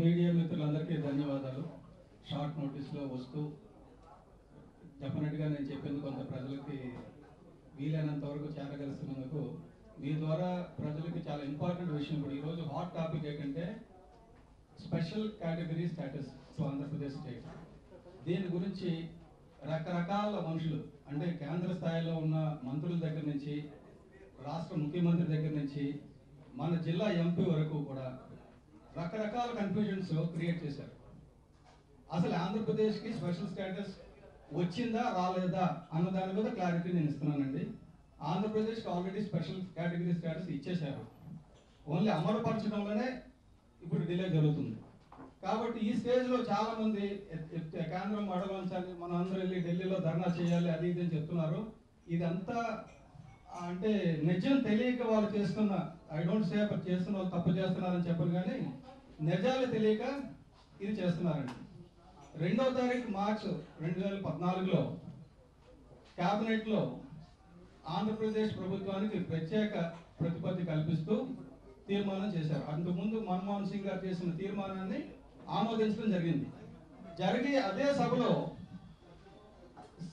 Media మిత్రులందరికీ ధన్యవాదాలు. Short నోటీస్లో వస్తూ డెఫినెట్గా నేను చెప్పింది కొంత ప్రజలకి వీలైనంత వరకు చేరగలుస్తున్నందుకు మీ ద్వారా ప్రజలకి చాలా ఇంపార్టెంట్ విషయం ఇప్పుడు ఈరోజు హాట్ టాపిక్ ఏంటంటే special category status to Andhra Pradesh state. దీని గురించి రకరకాల మనుషులు అంటే కేంద్ర స్థాయిలో ఉన్న మంత్రుల దగ్గర నుంచి రాష్ట్ర ముఖ్యమంత్రి దగ్గర నుంచి మన జిల్లా ఎంపీ వరకు కూడా రకరకాల కన్ఫ్యూజన్స్ క్రియేట్ చేశారు. అసలు ఆంధ్రప్రదేశ్కి స్పెషల్ స్టేటస్ వచ్చిందా రాలేదా అన్న దాని మీద క్లారిటీ నేను ఇస్తున్నానండి. ఆంధ్రప్రదేశ్కి ఆల్రెడీ స్పెషల్ కేటగిరీ స్టేటస్ ఇచ్చేశారు. ఓన్లీ అమలుపరచడంలోనే ఇప్పుడు డిలే జరుగుతుంది. కాబట్టి ఈ స్టేజ్లో చాలామంది కేంద్రం అడగంచాలి మనం అందరూ వెళ్ళి ఢిల్లీలో ధర్నా చేయాలి అది ఇది అని చెప్తున్నారు. ఇదంతా అంటే నిజం తెలియక వాళ్ళు చేస్తున్న ఐ డోంట్ సే చేస్తున్న వాళ్ళు తప్పు చేస్తున్నారని చెప్పరు కానీ నిజాలు తెలియక ఇది చేస్తున్నారండి. రెండో తారీఖు మార్చ్ రెండు వేల పద్నాలుగులో క్యాబినెట్లో ఆంధ్రప్రదేశ్ ప్రభుత్వానికి ప్రత్యేక ప్రతిపత్తి కల్పిస్తూ తీర్మానం చేశారు. అంతకుముందు మన్మోహన్ సింగ్ గారు చేసిన తీర్మానాన్ని ఆమోదించడం జరిగింది. జరిగి అదే సభలో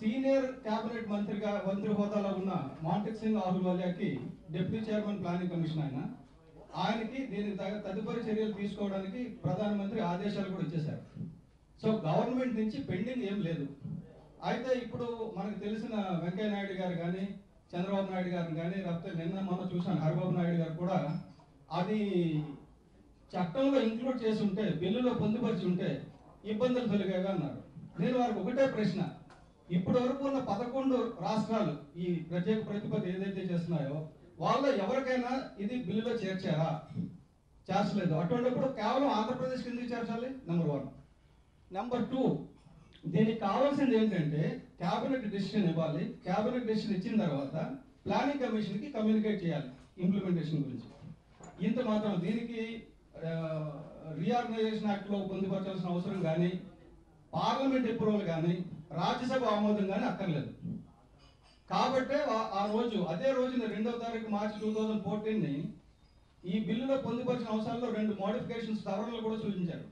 సీనియర్ కేబినెట్ మంత్రిగా మంత్రి హోదాలో ఉన్న మాంటిక్ సింగ్ ఆహుల్వాలియాకి డిప్యూటీ చైర్మన్ ప్లానింగ్ కమిషన్ ఆయన. ఆయనకి దీనికి తగ తదుపరి చర్యలు తీసుకోవడానికి ప్రధానమంత్రి ఆదేశాలు కూడా ఇచ్చేశారు. సో గవర్నమెంట్ నుంచి పెండింగ్ ఏం లేదు. అయితే ఇప్పుడు మనకు తెలిసిన వెంకయ్య నాయుడు గారు కానీ చంద్రబాబు నాయుడు గారు కానీ లేకపోతే నిన్న మొన్న చూసాను హరిబాబు నాయుడు గారు కూడా అది చట్టంలో ఇంక్లూడ్ చేసి ఉంటే బిల్లులో పొందుపరిచి ఉంటే ఇబ్బందులు తొలగాగా అన్నారు. నేను వారికి ఒకటే ప్రశ్న. ఇప్పటి వరకు ఉన్న పదకొండు రాష్ట్రాలు ఈ ప్రత్యేక ప్రతిపత్తి ఏదైతే చేస్తున్నాయో వాళ్ళ ఎవరికైనా ఇది బిల్లులో చేర్చారా? చేర్చలేదు అటువంటిప్పుడు కేవలం ఆంధ్రప్రదేశ్కి ఎందుకు చేర్చాలి? నెంబర్ వన్ నెంబర్ టూ దీనికి కావాల్సింది ఏంటంటే క్యాబినెట్ డిసిషన్ ఇవ్వాలి. క్యాబినెట్ డిసిషన్ ఇచ్చిన తర్వాత ప్లానింగ్ కమిషన్కి కమ్యూనికేట్ చేయాలి ఇంప్లిమెంటేషన్ గురించి. ఇంత మాత్రం దీనికి రీఆర్గనైజేషన్ యాక్ట్లో పొందుపరచాల్సిన అవసరం కానీ పార్లమెంట్ అప్రూవల్ కానీ రాజ్యసభ ఆమోదం కానీ అక్కర్లేదు. కాబట్టే ఆ- రోజు అదే రోజున రెండవ తారీఖు మార్చి టూ థౌజండ్ ఫోర్టీన్ని ఈ బిల్లులో పొందుపరిచిన అంశాల్లో రెండు మోడిఫికేషన్స్ సవరణలు కూడా సూచించారు.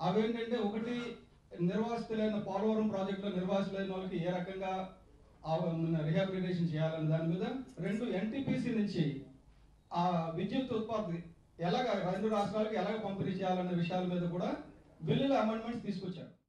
అవేంటంటే ఒకటి నిర్వాసితులైన పోలవరం ప్రాజెక్టులో నిర్వాసితులైన వాళ్ళకి ఏ రకంగా రిహాబిలిటేషన్ చేయాలనే దాని మీద రెండు ఎన్టీపీసీ నుంచి ఆ విద్యుత్ ఉత్పత్తి ఎలాగ రెండు రాష్ట్రాలకు ఎలాగ పంపిణీ చేయాలనే విషయాల మీద కూడా బిల్లుల అమెండ్మెంట్స్ తీసుకొచ్చాడు.